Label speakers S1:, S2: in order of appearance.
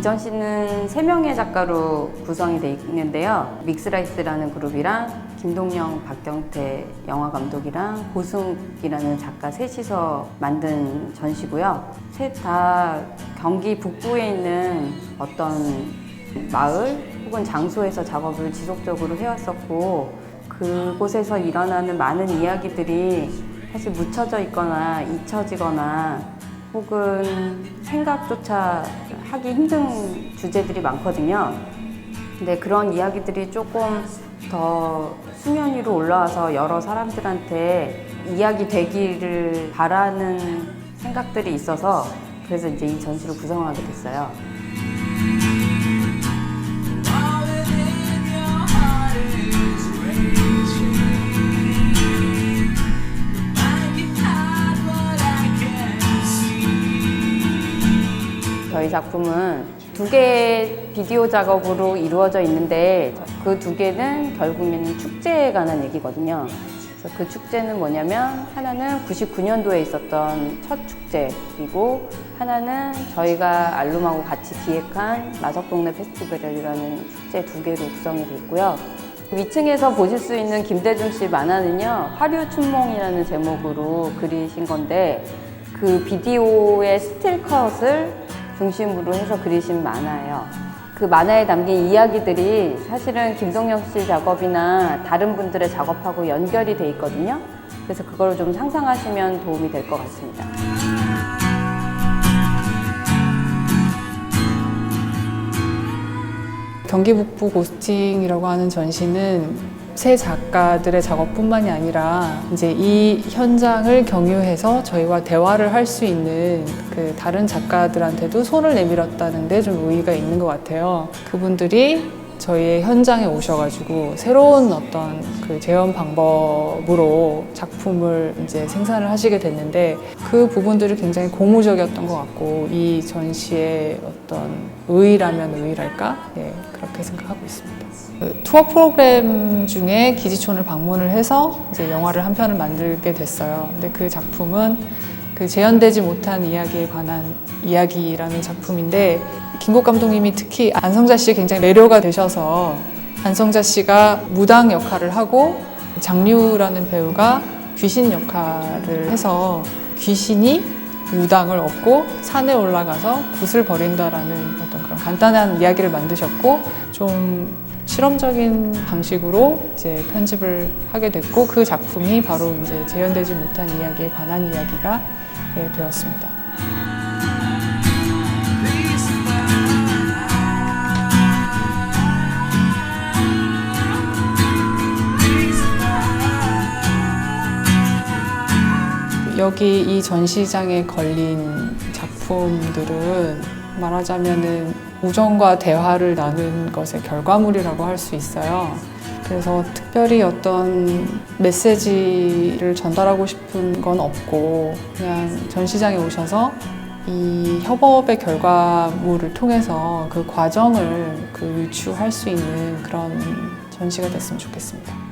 S1: 이 전시는 세명의 작가로 구성이 되어 있는데요. 믹스라이스라는 그룹이랑 김동영, 박경태 영화 감독이랑 고승이라는 작가 셋이서 만든 전시고요. 셋 다 경기 북부에 있는 어떤 마을 혹은 장소에서 작업을 지속적으로 해왔었고 그곳에서 일어나는 많은 이야기들이 사실 묻혀져 있거나 잊혀지거나 혹은 생각조차 하기 힘든 주제들이 많거든요. 근데 그런 이야기들이 조금 더 수면 위로 올라와서 여러 사람들한테 이야기 되기를 바라는 생각들이 있어서 그래서 이제 이 전시를 구성하게 됐어요. 저희 작품은 두 개의 비디오 작업으로 이루어져 있는데 그 두 개는 결국에는 축제에 관한 얘기거든요. 그래서 그 축제는 뭐냐면 하나는 99년도에 있었던 첫 축제이고 하나는 저희가 알룸하고 같이 기획한 마석동네 페스티벌이라는 축제 두 개로 구성이 돼 있고요. 위층에서 보실 수 있는 김대중 씨 만화는요 화류춘몽이라는 제목으로 그리신 건데 그 비디오의 스틸컷을 중심으로 해서 그리신 만화예요. 그 만화에 담긴 이야기들이 사실은 김동영 씨 작업이나 다른 분들의 작업하고 연결이 돼 있거든요. 그래서 그걸 좀 상상하시면 도움이 될 것 같습니다.
S2: 경기 북부 고스팅이라고 하는 전시는 새 작가들의 작업뿐만이 아니라 이제 이 현장을 경유해서 저희와 대화를 할 수 있는 그 다른 작가들한테도 손을 내밀었다는 데 좀 의의가 있는 것 같아요. 그분들이 저희의 현장에 오셔가지고 새로운 어떤 그 재현 방법으로 작품을 이제 생산을 하시게 됐는데 그 부분들이 굉장히 고무적이었던 것 같고 이 전시의 어떤 의의라면 의의랄까? 예, 그렇게 생각하고 있습니다. 그 투어 프로그램 중에 기지촌을 방문을 해서 이제 영화를 한 편을 만들게 됐어요. 근데 그 작품은 그 재현되지 못한 이야기에 관한 이야기라는 작품인데 김국 감독님이 특히 안성자 씨 굉장히 매료가 되셔서 안성자 씨가 무당 역할을 하고 장류라는 배우가 귀신 역할을 해서 귀신이 무당을 얻고 산에 올라가서 굿을 버린다라는 어떤 그런 간단한 이야기를 만드셨고 좀 실험적인 방식으로 이제 편집을 하게 됐고 그 작품이 바로 이제 재현되지 못한 이야기에 관한 이야기가 예, 되었습니다. 여기 이 전시장에 걸린 작품들은 말하자면은 우정과 대화를 나눈 것의 결과물이라고 할 수 있어요. 그래서 특별히 어떤 메시지를 전달하고 싶은 건 없고 그냥 전시장에 오셔서 이 협업의 결과물을 통해서 그 과정을 그 유추할 수 있는 그런 전시가 됐으면 좋겠습니다.